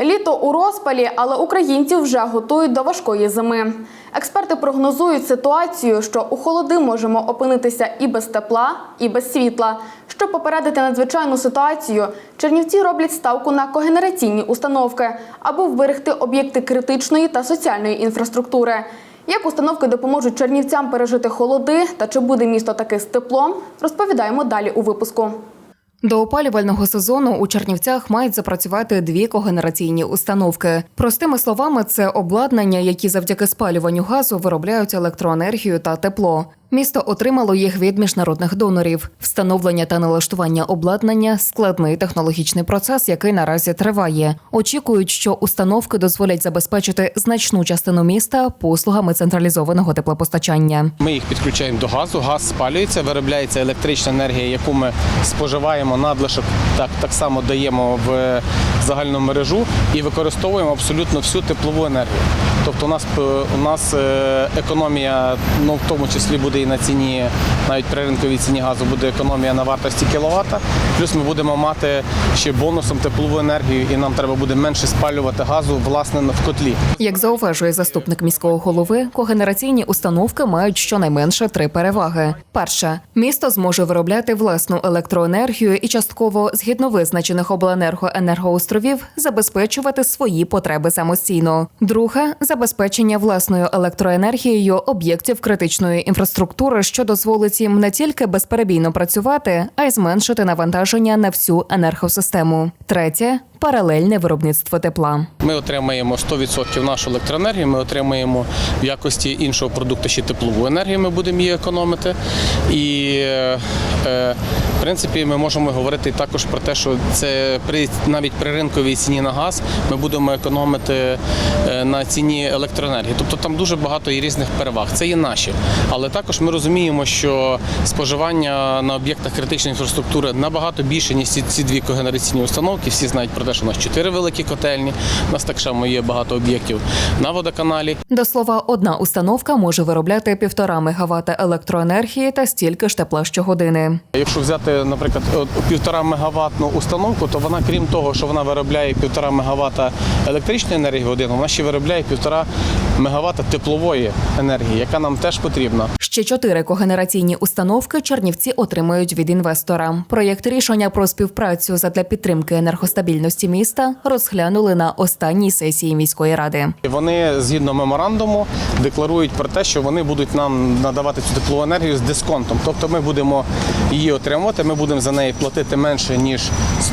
Літо у розпалі, але українців вже готують до важкої зими. Експерти прогнозують ситуацію, що у холоди можемо опинитися і без тепла, і без світла. Щоб попередити надзвичайну ситуацію, чернівці роблять ставку на когенераційні установки, аби вберегти об'єкти критичної та соціальної інфраструктури. Як установки допоможуть чернівцям пережити холоди та чи буде місто таки з теплом, розповідаємо далі у випуску. До опалювального сезону у Чернівцях мають запрацювати дві когенераційні установки. Простими словами, це обладнання, які завдяки спалюванню газу виробляють електроенергію та тепло. Місто отримало їх від міжнародних донорів. Встановлення та налаштування обладнання складний технологічний процес, який наразі триває. Очікують, що установки дозволять забезпечити значну частину міста послугами централізованого теплопостачання. Ми їх підключаємо до газу, газ спалюється, виробляється електрична енергія, яку ми споживаємо надлишок, так, так само даємо в загальну мережу і використовуємо абсолютно всю теплову енергію. Тобто у нас у нас е, економія, ну в тому числі буде і на ціні, навіть при ринковій ціні газу буде економія на вартості кіловата. Плюс ми будемо мати ще бонусом теплову енергію, і нам треба буде менше спалювати газу власне в котлі. Як зауважує заступник міського голови, когенераційні установки мають щонайменше три переваги. Перша місто зможе виробляти власну електроенергію і частково згідно визначених обленерго енергоостровів забезпечувати свої потреби самостійно. Друге забезпечення власною електроенергією об'єктів критичної інфраструктури, що дозволить їм не тільки безперебійно працювати, а й зменшити навантаження на всю енергосистему. Третє паралельне виробництво тепла. Ми отримаємо 100% нашу електроенергію, ми отримаємо в якості іншого продукту ще теплову енергію, ми будемо її економити. І е, в принципі ми можемо говорити також про те, що це при навіть при ринковій ціні на газ ми будемо економити е, на ціні електроенергії. Тобто там дуже багато є різних переваг. Це є наші. Але також ми розуміємо, що споживання на об'єктах критичної інфраструктури набагато більше, ніж ці дві когенераційні установки. Всі знають про те, що у нас чотири великі котельні. У нас так само є багато об'єктів на водоканалі. До слова, одна установка може виробляти півтора мегаватта електроенергії та стільки ж тепла щогодини. Якщо взяти, наприклад, півтора мегаваттну установку, то вона, крім того, що вона виробляє півтора мегаватта електричної енергії в годину, вона ще виробляє півтора мегаватта теплової енергії, яка нам теж потрібна. Ще чотири когенераційні установки Чернівці отримають від інвестора. Проєкт рішення про співпрацю задля підтримки енергостабільності міста розглянули на останній сесії міської ради. Вони згідно меморандуму декларують про те, що вони будуть нам надавати цю теплову енергію з дисконтом. Тобто ми будемо її отримувати, ми будемо за неї платити менше ніж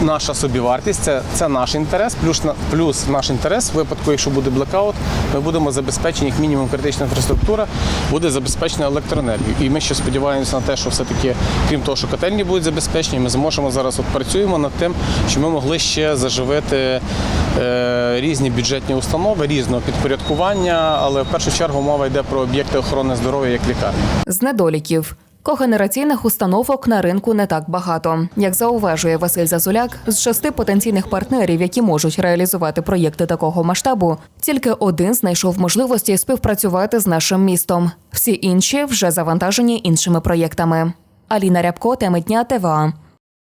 наша собівартість. Це, це наш інтерес. Плюс на- плюс наш інтерес в випадку, якщо буде блекаут, ми будемо забезпечені як мінімум критична інфраструктура, буде забезпечена електроенергією. І ми ще сподіваємося на те, що все таки, крім того, що котельні будуть забезпечені, ми зможемо зараз от працюємо над тим, що ми могли ще заживити е, різні бюджетні установи різного підпорядкування, але в першу чергу мова йде про об'єкти охорони здоров'я як лікарні. З недоліків. Когенераційних установок на ринку не так багато. Як зауважує Василь Зазуляк, з шести потенційних партнерів, які можуть реалізувати проєкти такого масштабу, тільки один знайшов можливості співпрацювати з нашим містом. Всі інші вже завантажені іншими проєктами. Аліна Рябко, теми дня ТВА.